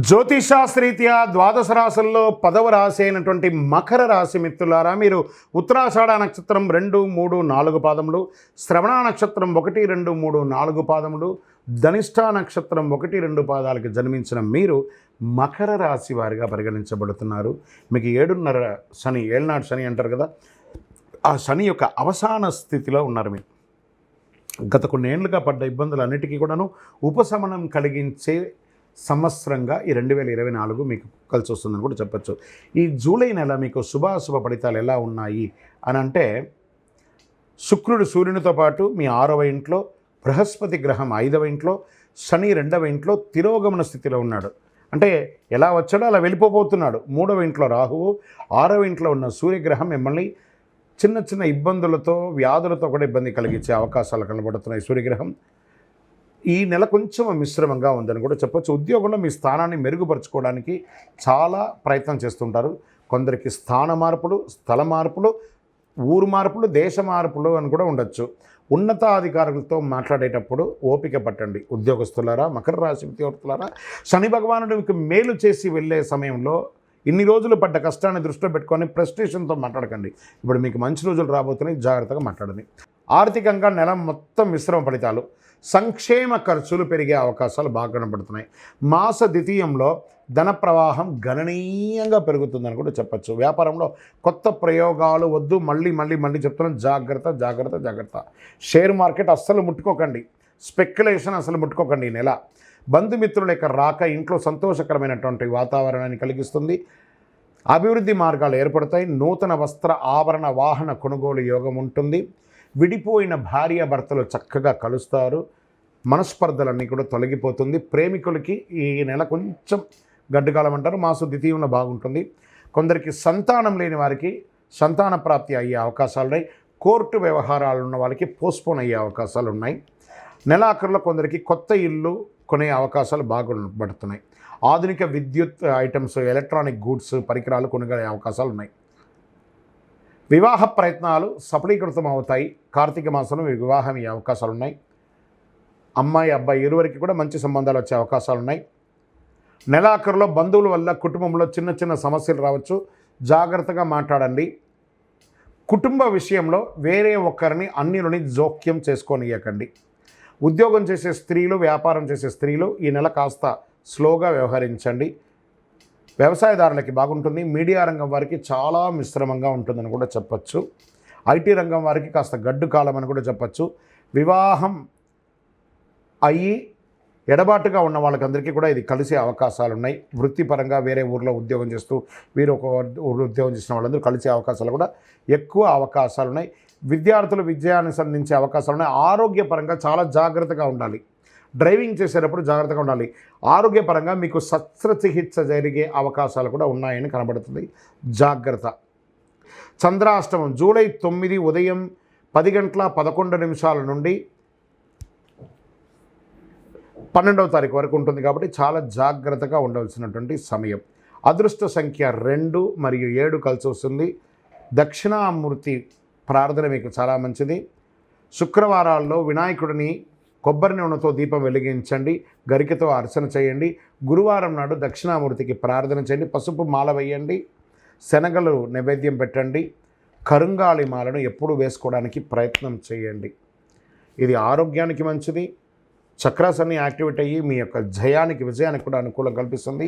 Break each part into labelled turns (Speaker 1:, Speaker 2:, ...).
Speaker 1: జ్యోతిషాస్త్రీత్యా ద్వాదశ రాశుల్లో పదవ రాశి అయినటువంటి మకర రాశి మిత్రులారా మీరు ఉత్తరాషాఢ నక్షత్రం రెండు మూడు నాలుగు పాదములు శ్రవణ నక్షత్రం ఒకటి రెండు మూడు నాలుగు పాదములు ధనిష్ట నక్షత్రం ఒకటి రెండు పాదాలకు జన్మించిన మీరు మకర రాశి వారిగా పరిగణించబడుతున్నారు. మీకు ఏడున్నర శని ఏళ్ళనాడు శని అంటారు కదా ఆ శని యొక్క అవసాన స్థితిలో ఉన్నారు మీరు. గత కొన్నేళ్ళుగా పడ్డ ఇబ్బందులన్నిటికీ కూడాను ఉపశమనం కలిగించే సంవత్సరంగా ఈ రెండు వేల ఇరవై నాలుగు మీకు కలిసి వస్తుందని కూడా చెప్పచ్చు. ఈ జూలై నెల మీకు శుభాశుభ ఫలితాలు ఎలా ఉన్నాయి అని అంటే శుక్రుడు సూర్యునితో పాటు మీ ఆరవ ఇంట్లో బృహస్పతి గ్రహం ఐదవ ఇంట్లో శని రెండవ ఇంట్లో తిరోగమన స్థితిలో ఉన్నాడు. అంటే ఎలా వచ్చాడో అలా వెళ్ళిపోబోతున్నాడు. మూడవ ఇంట్లో రాహువు ఆరవ ఇంట్లో ఉన్న సూర్యగ్రహం మిమ్మల్ని చిన్న చిన్న ఇబ్బందులతో వ్యాధులతో కూడా ఇబ్బంది కలిగించే అవకాశాలు కనబడుతున్నాయి సూర్యగ్రహం. ఈ నెల కొంచెం మిశ్రమంగా ఉందని కూడా చెప్పొచ్చు. ఉద్యోగంలో మీ స్థానాన్ని మెరుగుపరచుకోవడానికి చాలా ప్రయత్నం చేస్తుంటారు. కొందరికి స్థాన మార్పులు స్థల మార్పులు ఊరు మార్పులు దేశ మార్పులు అని కూడా ఉండొచ్చు. ఉన్నతాధికారులతో మాట్లాడేటప్పుడు ఓపిక పట్టండి. ఉద్యోగస్తులారా మకర రాశి ఉద్యోగస్తులారా శని భగవానుడు మీకు మేలు చేసి వెళ్ళే సమయంలో ఇన్ని రోజులు పడ్డ కష్టాన్ని దృష్టిలో పెట్టుకొని ప్రెస్టేషన్తో మాట్లాడకండి. ఇప్పుడు మీకు మంచి రోజులు రాబోతున్నాయి. జాగ్రత్తగా మాట్లాడండి. ఆర్థికంగా నెల మొత్తం మిశ్రమ ఫలితాలు సంక్షేమ ఖర్చులు పెరిగే అవకాశాలు బాగా కనబడుతున్నాయి. మాస ద్వితీయంలో ధన ప్రవాహం గణనీయంగా పెరుగుతుందని కూడా చెప్పచ్చు. వ్యాపారంలో కొత్త ప్రయోగాలు వద్దు మళ్ళీ మళ్ళీ మళ్ళీ చెప్తున్నాం. జాగ్రత్త జాగ్రత్త జాగ్రత్త. షేర్ మార్కెట్ అస్సలు ముట్టుకోకండి. స్పెక్యులేషన్ అసలు ముట్టుకోకండి ఈ నెల. బంధుమిత్రుల యొక్క రాక ఇంట్లో సంతోషకరమైనటువంటి వాతావరణాన్ని కలిగిస్తుంది. అభివృద్ధి మార్గాలు ఏర్పడతాయి. నూతన వస్త్ర ఆభరణ వాహన కొనుగోలు యోగం ఉంటుంది. విడిపోయిన భార్య భర్తలు చక్కగా కలుస్తారు. మనస్పర్ధలన్నీ కూడా తొలగిపోతుంది. ప్రేమికులకి ఈ నెల కొంచెం గడ్డుకాలం అంటారు. మాసు ద్వితీయంలో బాగుంటుంది. కొందరికి సంతానం లేని వారికి సంతాన ప్రాప్తి అయ్యే అవకాశాలు ఉన్నాయి. కోర్టు వ్యవహారాలు ఉన్న వాళ్ళకి పోస్ట్పోన్ అయ్యే అవకాశాలు ఉన్నాయి. నెలాఖరులో కొందరికి కొత్త ఇల్లు కొనే అవకాశాలు బాగుపడుతున్నాయి. ఆధునిక విద్యుత్ ఐటమ్స్ ఎలక్ట్రానిక్ గూడ్స్ పరికరాలు కొనుగోలే అవకాశాలు ఉన్నాయి. వివాహ ప్రయత్నాలు సఫలీకృతం అవుతాయి. కార్తీక మాసంలో మీ వివాహం అయ్యే అవకాశాలు ఉన్నాయి అమ్మాయి అబ్బాయి ఇరువరికి కూడా మంచి సంబంధాలు వచ్చే అవకాశాలు ఉన్నాయి నెలాఖరులో బంధువుల వల్ల కుటుంబంలో చిన్న చిన్న సమస్యలు రావచ్చు. జాగ్రత్తగా మాట్లాడండి. కుటుంబ విషయంలో వేరే ఒక్కరిని అన్నిలని జోక్యం చేసుకోనియకండి. ఉద్యోగం చేసే స్త్రీలు వ్యాపారం చేసే స్త్రీలు ఈ నెల కాస్త స్లోగా వ్యవహరించండి. వ్యవసాయదారులకి బాగుంటుంది. మీడియా రంగం వారికి చాలా మిశ్రమంగా ఉంటుందని కూడా చెప్పచ్చు. ఐటీ రంగం వారికి కాస్త గడ్డు కాలం అని కూడా చెప్పచ్చు. వివాహం అయ్యి ఎడబాటుగా ఉన్న వాళ్ళకందరికీ కూడా ఇది కలిసే అవకాశాలు ఉన్నాయి వృత్తిపరంగా వేరే ఊర్లో ఉద్యోగం చేస్తూ వీరు ఒక ఊర్లో ఉద్యోగం చేసిన వాళ్ళందరూ కలిసే అవకాశాలు కూడా ఎక్కువ అవకాశాలు ఉన్నాయి విద్యార్థులు విజయాన్ని సంధించే అవకాశాలు ఉన్నాయి ఆరోగ్యపరంగా చాలా జాగ్రత్తగా ఉండాలి. డ్రైవింగ్ చేసేటప్పుడు జాగ్రత్తగా ఉండాలి. ఆరోగ్యపరంగా మీకు శస్త్రచికిత్స జరిగే అవకాశాలు కూడా ఉన్నాయని కనబడుతుంది. జాగ్రత్త. చంద్రాష్టమం జూలై తొమ్మిది ఉదయం పది గంటల పదకొండు నిమిషాల నుండి పన్నెండవ తారీఖు వరకు ఉంటుంది కాబట్టి చాలా జాగ్రత్తగా ఉండవలసినటువంటి సమయం. అదృష్ట సంఖ్య రెండు మరియు ఏడు కలిసి వస్తుంది. దక్షిణామూర్తి ప్రార్థన మీకు చాలా మంచిది. శుక్రవారాల్లో వినాయకుడిని కొబ్బరి నూనెతో దీపం వెలిగించండి గరికతో అర్చన చేయండి గురువారం నాడు దక్షిణామూర్తికి ప్రార్థన చేయండి పసుపు మాల వేయండి శనగలు నైవేద్యం పెట్టండి కరుంగాళి మాలను ఎప్పుడు వేసుకోవడానికి ప్రయత్నం చేయండి. ఇది ఆరోగ్యానికి మంచిది చక్రాస్ అన్ని యాక్టివేట్ అయ్యి మీ యొక్క జయానికి విజయానికి కూడా అనుకూలం కల్పిస్తుంది.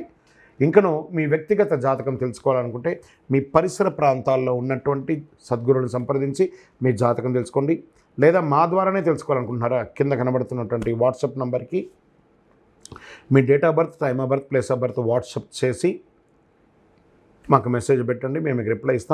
Speaker 1: ఇంకను మీ వ్యక్తిగత జాతకం తెలుసుకోవాలనుకుంటే మీ పరిసర ప్రాంతాల్లో ఉన్నటువంటి సద్గురువుని సంప్రదించి మీ జాతకం తెలుసుకోండి. లేదా మా ద్వారానే తెలుసుకోవాలనుకుంటున్నారా? కింద కనబడుతున్నటువంటి వాట్సాప్ నంబర్కి. మీ date of birth time of birth place of birth WhatsApp చేసి మాకు మెసేజ్ పెట్టండి మేము మీకు రిప్లై ఇస్తాం.